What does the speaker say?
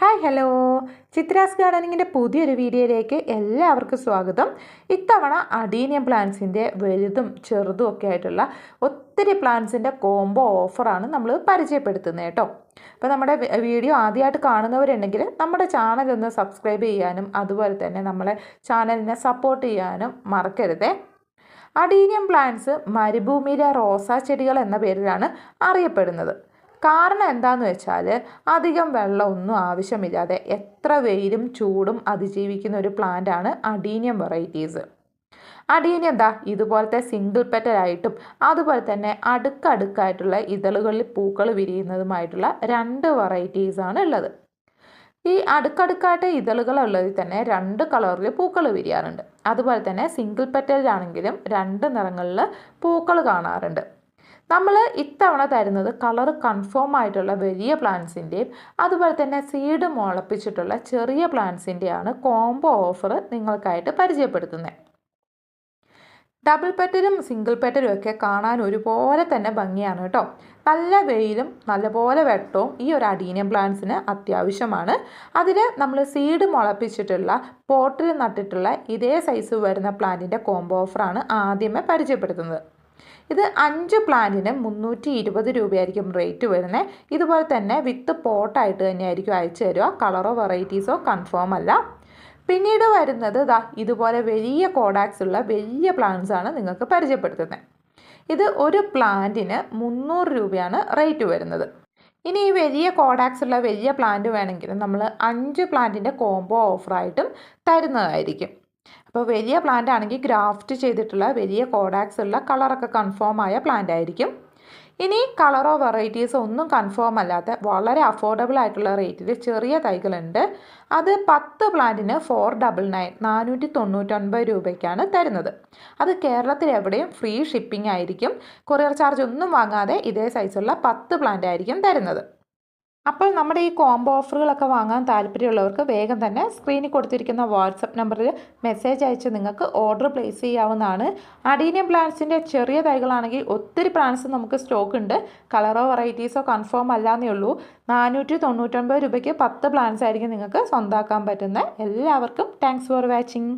Hi hello. Chitra's ഗാർഡനിങ്ങിന്റെ പുതിയൊരു വീഡിയോയിലേക്ക് എല്ലാവർക്കും സ്വാഗതം. ഇത്തവണ അഡീനിയം പ്ലാന്റ്സിന്റെ വലുതും ചെറുതും ഒക്കെ ആയിട്ടുള്ള ഒത്തിരി പ്ലാന്റ്സിന്റെ കോംബോ ഓഫറാണ് നമ്മൾ പരിചയപ്പെടുത്തുന്നത് കേട്ടോ. അപ്പോൾ നമ്മുടെ വീഡിയോ ആദ്യമായിട്ട് കാണുന്നവരുണ്ടെങ്കിൽ നമ്മുടെ ചാനൽ ഒന്ന് സബ്സ്ക്രൈബ് ചെയ്യാനും അതുപോലെ തന്നെ നമ്മളെ ചാനലിനെ സപ്പോർട്ട് ചെയ്യാനും മറക്കരുതേ. അഡീനിയം പ്ലാന്റ്സ് മരുഭൂമിയിലെ റോസാ ചെടികൾ എന്ന പേരിലാണ് അറിയപ്പെടുന്നത്. കാരണം എന്താന്ന് വെച്ചാൽ അധികം വെള്ളമൊന്നും ആവശ്യമില്ലാതെ എത്ര വെയിലും ചൂടും അതിജീവിക്കുന്ന ഒരു പ്ലാന്റ് ആണ് അഡീനിയം വെറൈറ്റീസ് അഡീനിയം എന്താ? ഇതുപോലത്തെ സിംഗിൾ പെറ്റലായിട്ടും അതുപോലെ തന്നെ അടുക്കടുക്കായിട്ടുള്ള ഇതളുകളിൽ പൂക്കൾ വിരിയുന്നതുമായിട്ടുള്ള രണ്ട് വെറൈറ്റീസ് ആണ് ഉള്ളത്. ഈ അടുക്കടുക്കായിട്ട് ഇതളുകൾ ഉള്ളതിൽ തന്നെ രണ്ട് കളറിൽ പൂക്കൾ വിരിയാറുണ്ട്. അതുപോലെ തന്നെ സിംഗിൾ പെറ്റലിലാണെങ്കിലും രണ്ട് നിറങ്ങളിൽ പൂക്കൾ കാണാറുണ്ട്. നമ്മൾ ഇത്തവണ തരുന്നത് കളർ കൺഫേം ആയിട്ടുള്ള വലിയ പ്ലാന്റ്സിന്റെയും അതുപോലെ തന്നെ സീഡ് മുളപ്പിച്ചിട്ടുള്ള ചെറിയ പ്ലാന്റ്സിന്റെയാണ് കോംബോ ഓഫർ നിങ്ങൾക്കായിട്ട് പരിചയപ്പെടുത്തുന്നത് ഡബിൾ പെറ്ററും സിംഗിൾ പെറ്ററും ഒക്കെ കാണാൻ ഒരുപോലെ തന്നെ ഭംഗിയാണ് കേട്ടോ. നല്ല വെയിലും നല്ലപോലെ വെട്ടവും ഈ ഒരു അഡീനിയം പ്ലാന്റ്സിന് അത്യാവശ്യമാണ്. അതിൽ നമ്മൾ സീഡ് മുളപ്പിച്ചിട്ടുള്ള പോട്ടിൽ നട്ടിട്ടുള്ള ഇതേ സൈസ് വരുന്ന പ്ലാന്റിന്റെ കോംബോ ഓഫറാണ് ആദ്യമേ പരിചയപ്പെടുത്തുന്നത്. ഇത് അഞ്ച് പ്ലാന്റിന് മുന്നൂറ്റി ഇരുപത് രൂപയായിരിക്കും റേറ്റ് വരുന്നത് ഇതുപോലെ തന്നെ വിത്ത് പോട്ടായിട്ട് തന്നെയായിരിക്കും അയച്ചു തരിക. കളറോ വെറൈറ്റീസോ കൺഫേം അല്ല. പിന്നീട് വരുന്നത് ദാ ഇതുപോലെ വലിയ കോഡാക്സ് ഉള്ള വലിയ പ്ലാന്റ്സ് ആണ് നിങ്ങൾക്ക് പരിചയപ്പെടുത്തുന്നത് ഇത് ഒരു പ്ലാന്റിന് മുന്നൂറ് രൂപയാണ് റേറ്റ് വരുന്നത്. ഇനി ഈ വലിയ കോഡാക്സ് ഉള്ള വലിയ പ്ലാന്റ് വേണമെങ്കിൽ നമ്മൾ അഞ്ച് പ്ലാന്റിന്റെ കോംബോ ഓഫറായിട്ടും തരുന്നതായിരിക്കും. അപ്പോൾ വലിയ പ്ലാന്റ് ആണെങ്കിൽ ഗ്രാഫ്റ്റ് ചെയ്തിട്ടുള്ള വലിയ കോഡാക്സ് ഉള്ള കളറൊക്കെ കൺഫേം ആയ പ്ലാന്റ് ആയിരിക്കും. ഇനി കളറോ വെറൈറ്റീസോ ഒന്നും കൺഫേം അല്ലാത്ത വളരെ അഫോർഡബിൾ ആയിട്ടുള്ള റേറ്റിൽ ചെറിയ തൈകളുണ്ട്. അത് പത്ത് പ്ലാന്റിന് ഫോർ ഡബിൾ നയൻ നാനൂറ്റി തൊണ്ണൂറ്റൊൻപത് രൂപയ്ക്കാണ് തരുന്നത്. അത് കേരളത്തിൽ എവിടെയും ഫ്രീ ഷിപ്പിംഗ് ആയിരിക്കും. കൊറിയർ ചാർജ് ഒന്നും വാങ്ങാതെ ഇതേ സൈസുള്ള പത്ത് പ്ലാന്റ് ആയിരിക്കും തരുന്നത്. അപ്പോൾ നമ്മുടെ ഈ കോംബോ ഓഫറുകളൊക്കെ വാങ്ങാൻ താല്പര്യമുള്ളവർക്ക് വേഗം തന്നെ സ്ക്രീനിൽ കൊടുത്തിരിക്കുന്ന വാട്സപ്പ് നമ്പറിൽ മെസ്സേജ് അയച്ച് നിങ്ങൾക്ക് ഓർഡർ പ്ലേസ് ചെയ്യാവുന്നതാണ്. അഡീനിയം പ്ലാന്റ്സിന്റെ ചെറിയ തൈകളാണെങ്കിൽ ഒത്തിരി പ്ലാന്റ്സ് നമുക്ക് സ്റ്റോക്ക് ഉണ്ട്. കളറോ വെറൈറ്റീസോ കൺഫേം അല്ലാന്നേ ഉള്ളൂ. നാനൂറ്റി തൊണ്ണൂറ്റൊൻപത് രൂപയ്ക്ക് പത്ത് പ്ലാന്റ്സ് ആയിരിക്കും നിങ്ങൾക്ക് സ്വന്തമാക്കാൻ പറ്റുന്നത്. എല്ലാവർക്കും താങ്ക്സ് ഫോർ വാച്ചിങ്